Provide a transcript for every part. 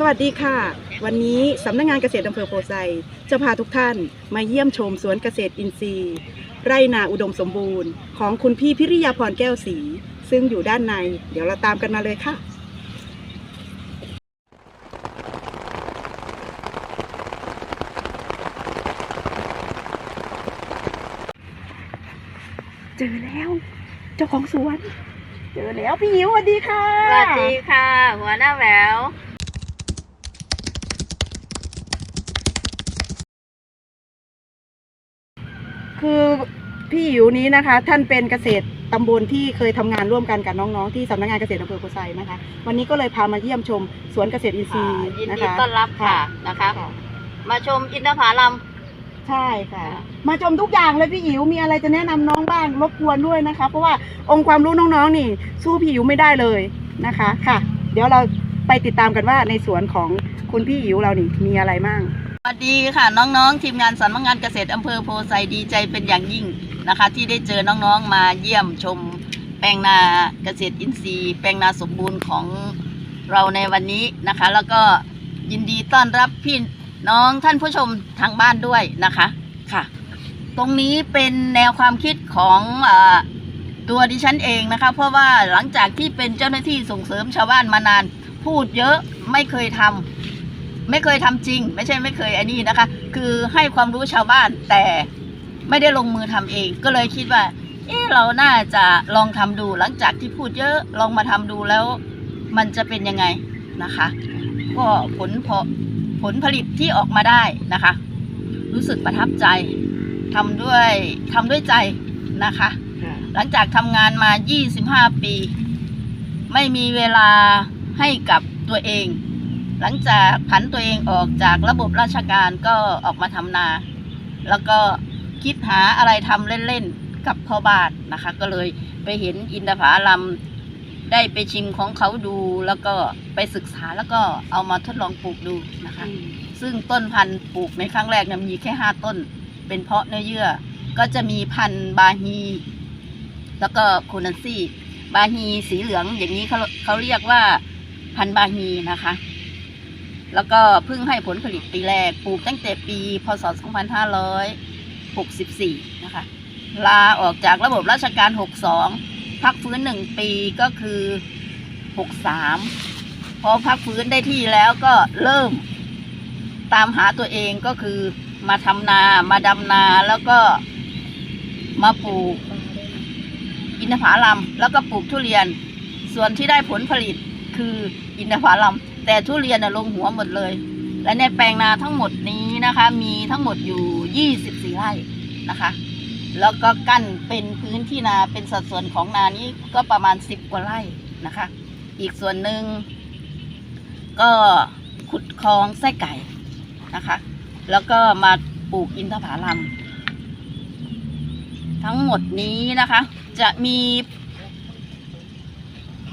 สวัสดีค่ะ วันนี้สำนักงานเกษตรอำเภอโพไซจะพาทุกท่านมาเยี่ยมชมสวนเกษตรอินทรีย์ ไร่นาอุดมสมบูรณ์ ของคุณพี่พิริยาพรแก้วศรีซึ่งอยู่ด้านใน เดี๋ยวเราตามกันมาเลยค่ะ เจอแล้ว เจ้าของสวน เจอแล้วพี่หิวสวัสดีค่ะ สวัสดีค่ะ หัวหน้าแหวว คือพี่หิวนี้นะคะ ท่านเป็นเกษตรตำบลที่เคยทำงานร่วมกันกับน้องๆที่สำนักงานเกษตรอำเภอโพไซนะคะ วันนี้ก็เลยพามาเยี่ยมชมสวนเกษตรอินทรีย์ยินนะดีคะต้อนรับค่ะค่ะนะคะ ค่ะมาชมอินทผลัม ใช่ค่ะ มาชมทุกอย่างเลยพี่หิวมีอะไรจะแนะนำน้องบ้างรบกวนด้วยนะคะ เพราะว่าองค์ความรู้น้องๆนี่ สู้พี่หิวไม่ได้เลยนะคะค่ะ เดี๋ยวเราไปติดตามกันว่าในสวนของคุณพี่หิวเรานี่มีอะไรบ้างส วัสดีค่ะน้องๆ ทีมงานสำนักงานเกษตรอำเภอโพไซดีใจเป็นอย่างยิ่งนะคะ ที่ได้เจอน้องๆมาเยี่ยมชมแปลงนาเกษตรอินทรีย์ แปลงนาสมบูรณ์ของเราในวันนี้นะคะ แล้วก็ยินดีต้อนรับพี่น้องท่านผู้ชมทางบ้านด้วยนะคะค่ะ ตรงนี้เป็นแนวความคิดของอตัวดิฉันเองนะคะ เพราะว่าหลังจากที่เป็นเจ้าหน้าที่ส่งเสริมชาวบ้านมานาน พูดเยอะไม่เคยทำ ไม่เคยทำจริง ไม่ใช่ไม่เคยอันนี้นะคะ คือให้ความรู้ชาวบ้านแต่ไม่ได้ลงมือทำเอง ก็เลยคิดว่า เออเราน่าจะลองทำดูหลังจากที่พูดเยอะลองมาทำดูแล้ว มันจะเป็นยังไงนะคะ ก็ผลพอผลผลิตที่ออกมาได้นะคะ รู้สึกประทับใจทำด้วยทำด้วยใจนะคะ หลังจากทำงานมา 25 ปี ไม่มีเวลาให้กับตัวเอง หลังจากผันตัวเองออกจากระบบราชการก็ออกมาทำนา แล้วก็คิดหาอะไรทำเล่นๆกับพ่อบ้านนะคะ ก็เลยไปเห็นอินทผลัมได้ไปชิมของเขาดูแล้วก็ไปศึกษาแล้วก็เอามาทดลองปลูกดูนะคะ ซึ่งต้นพันธุ์ปลูกในครั้งแรกเนี่ยมีแค่ห้าต้น เป็นเพาะเนื้อเยื่อ ก็จะมีพันธุ์บาฮี แล้วก็โคนันซี่ บาฮีสีเหลืองอย่างนี้เขาเขาเรียกว่าพันธุ์บาฮีนะคะ แล้วก็เพิ่งให้ผลผลิตปีแรก ปลูกตั้งแต่ปี พศ 2564 นะคะ ลาออกจากระบบราชการ 62 พักฟื้นหนึ่งปีก็คือ 63 พอพักฟื้นได้ที่แล้วก็เริ่มตามหาตัวเองก็คือมาทำนา มาดำนาแล้วก็มาปลูกอินทผลัมแล้วก็ปลูกทุเรียน ส่วนที่ได้ผลผลิตคืออินทผลัม แต่ทุเรียนน่ะลงหัวหมดเลย และในแปลงนาทั้งหมดนี้นะคะ มีทั้งหมดอยู่ 24 ไร่นะคะ แล้วก็กั้นเป็นพื้นที่นาเป็นสัดส่วนของนานี้ก็ประมาณ 10 กว่าไร่นะคะ อีกส่วนหนึ่งก็ขุดคลองไส้ไก่นะคะ แล้วก็มาปลูกอินทผลัมทั้งหมดนี้นะคะ จะมี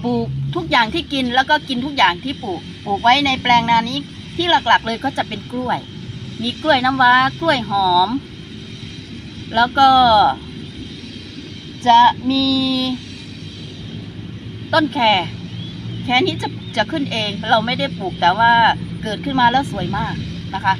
ปลูกทุกอย่างที่กินแล้วก็กินทุกอย่างที่ปลูกปลูกไว้ในแปลงนานี้ที่หลักๆเลยก็จะเป็นกล้วย มีกล้วยน้ำว้ากล้วยหอม แล้วก็ จะมีต้นแครแครนี้จะจะขึ้นเองเราไม่ได้ปลูกแต่ว่าเกิดขึ้นมาแล้วสวยมากนะคะ